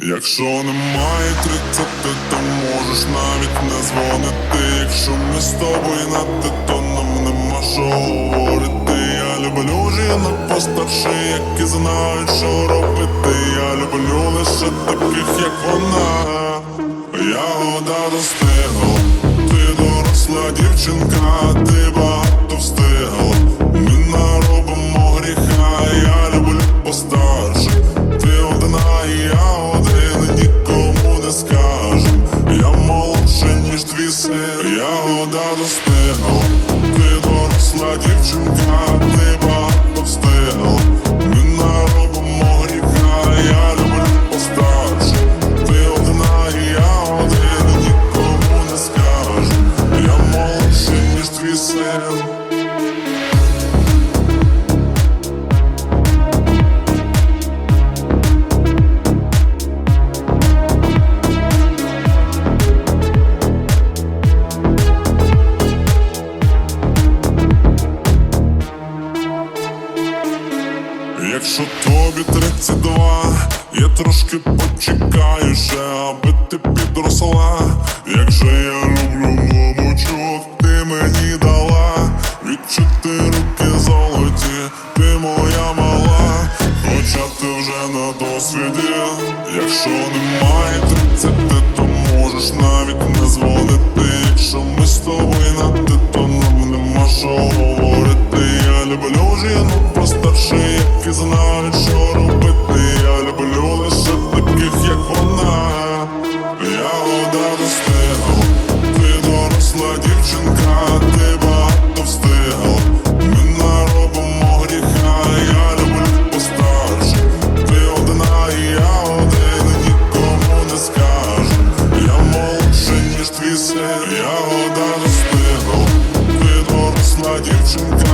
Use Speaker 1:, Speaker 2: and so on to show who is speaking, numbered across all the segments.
Speaker 1: Якщо немає тридцяти, то можеш навіть не дзвонити. Якщо ми з тобою на ти, то нам нема що говорити. Я люблю жінок постарше, які знають, що робити. Я люблю лише таких, як вона. Я вода достигла, ти доросла дівчинка, ти багато молодше, ніж твій син, я вода достигла Ти доросла дівчинка, ти багато Якщо тобі 32, я трошки почекаю ще, аби ти підросла. Як же я люблю голубочок, ти мені дала відчути руки золоті, ти моя мала, хоча ти вже на досвіді. Якщо немає 30, то можеш навіть не дзвонити. Якщо ми з тобою на ти, то нам нема що. Я люблю жінок постарше, які знають, що робити. Я люблю лише таких, як вона. Я вода достигла, ти доросла дівчинка, ти багато встигла. Ми наробимо гріха, я люблю постарше. Ти одна, і я один, нікому не скажем. Я молодше, ніж твій син, я вода достигла, ти доросла дівчинка.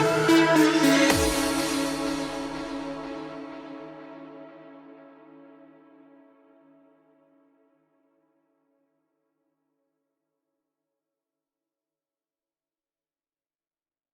Speaker 1: Thank you.